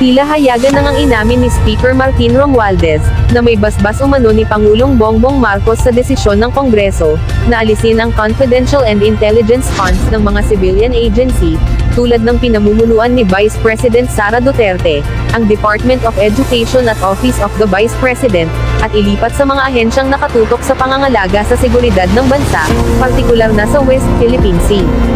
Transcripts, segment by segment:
Tila hayagan nang ang inamin ni Speaker Martin Romualdez, na may basbas umano ni Pangulong Bongbong Marcos sa desisyon ng Kongreso, na alisin ang confidential and intelligence funds ng mga civilian agency, tulad ng pinamumunuan ni Vice President Sara Duterte, ang Department of Education at Office of the Vice President, at ilipat sa mga ahensyang nakatutok sa pangangalaga sa seguridad ng bansa, partikular na sa West Philippine Sea.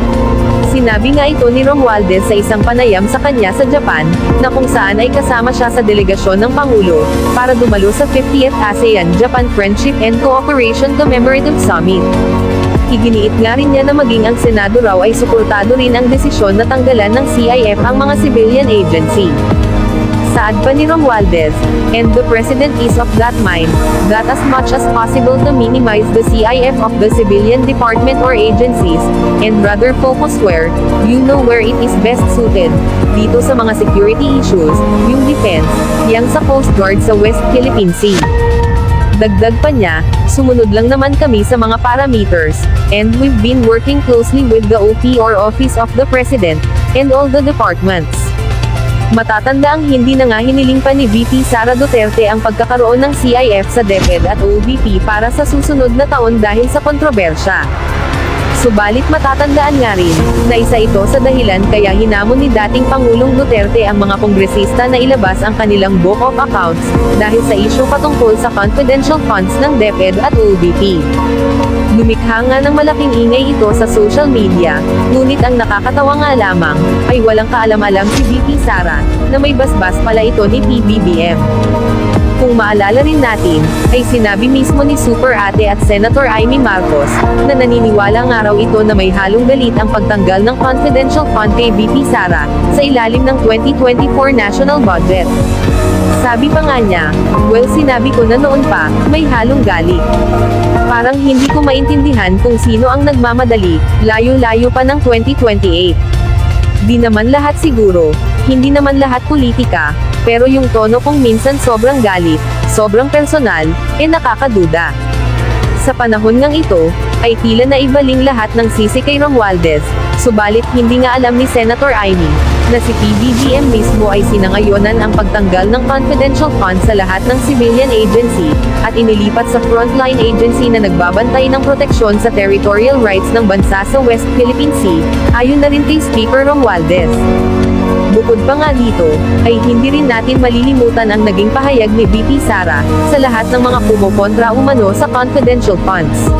Sinabi nga ito ni Romualdez sa isang panayam sa kanya sa Japan, na kung saan ay kasama siya sa delegasyon ng Pangulo, para dumalo sa 50th ASEAN-Japan Friendship and Cooperation Commemorative Summit. Iginiit nga rin niya na maging ang Senado raw ay suportado rin ang desisyon na tanggalan ng CIF ang mga civilian agency. Saad pa ni and the President is of that mind, that as much as possible to minimize the CIF of the civilian department or agencies, and rather focus where, you know where it is best suited, dito sa mga security issues, yung defense, yang sa Coast Guard sa West Philippine Sea. Dagdag pa niya, sumunod lang naman kami sa mga parameters, and we've been working closely with the OP or Office of the President, and all the departments. Matatanda ang hindi na nga hiniling pa ni VP Sara Duterte ang pagkakaroon ng CIF sa DepEd at OVP para sa susunod na taon dahil sa kontrobersya. Subalit matatandaan nga rin, na isa ito sa dahilan kaya hinamon ni dating Pangulong Duterte ang mga kongresista na ilabas ang kanilang book of accounts, dahil sa isyu patungkol sa confidential funds ng DepEd at OVP. Lumikha nga ng malaking ingay ito sa social media, ngunit ang nakakatawa nga lamang, ay walang kaalam-alam si VP Sara, na may basbas pala ito ni PBBM. Kung maalala rin natin, ay sinabi mismo ni Super Ate at Senator Amy Marcos, na naniniwala nga raw ito na may halong galit ang pagtanggal ng confidential fund kay VP Sara, sa ilalim ng 2024 national budget. Sabi pa nga niya, well sinabi ko na noon pa, may halong galit. Parang hindi ko maintindihan kung sino ang nagmamadali, layo-layo pa ng 2028. Di naman lahat siguro, hindi naman lahat politika, pero yung tono kong minsan sobrang galit, sobrang personal, eh nakakaduda. Sa panahon ngang ito, ay tila na ibaling lahat ng sisi kay Romualdez, subalit hindi nga alam ni Senator Amy, na si PBBM mismo ay sinangayonan ang pagtanggal ng confidential funds sa lahat ng civilian agency, at inilipat sa frontline agency na nagbabantay ng proteksyon sa territorial rights ng bansa sa West Philippine Sea, ayon na rin kay Speaker Romualdez. Bukod pa nga dito, ay hindi rin natin malilimutan ang naging pahayag ni VP Sara, sa lahat ng mga kumukontra umano sa confidential funds.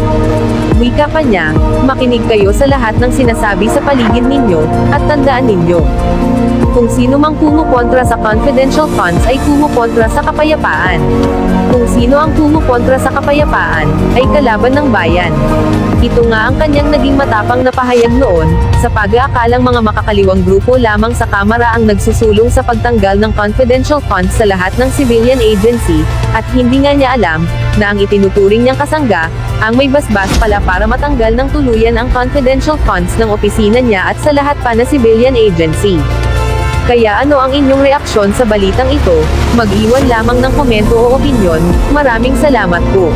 Wika pa niya, makinig kayo sa lahat ng sinasabi sa paligid ninyo, at tandaan ninyo. Kung sino mang kumukontra sa confidential funds ay kumukontra sa kapayapaan. Kung sino ang kumukontra sa kapayapaan, ay kalaban ng bayan. Ito nga ang kanyang naging matapang na pahayag noon, sa pag-aakalang mga makakaliwang grupo lamang sa Kamara ang nagsusulong sa pagtanggal ng confidential funds sa lahat ng civilian agency, at hindi nga niya alam, na ang itinuturing niyang kasangga, ang may basbas pala para matanggal ng tuluyan ang confidential funds ng opisina niya at sa lahat pa na civilian agency. Kaya ano ang inyong reaksyon sa balitang ito? Mag-iwan lamang ng komento o opinyon, maraming salamat po.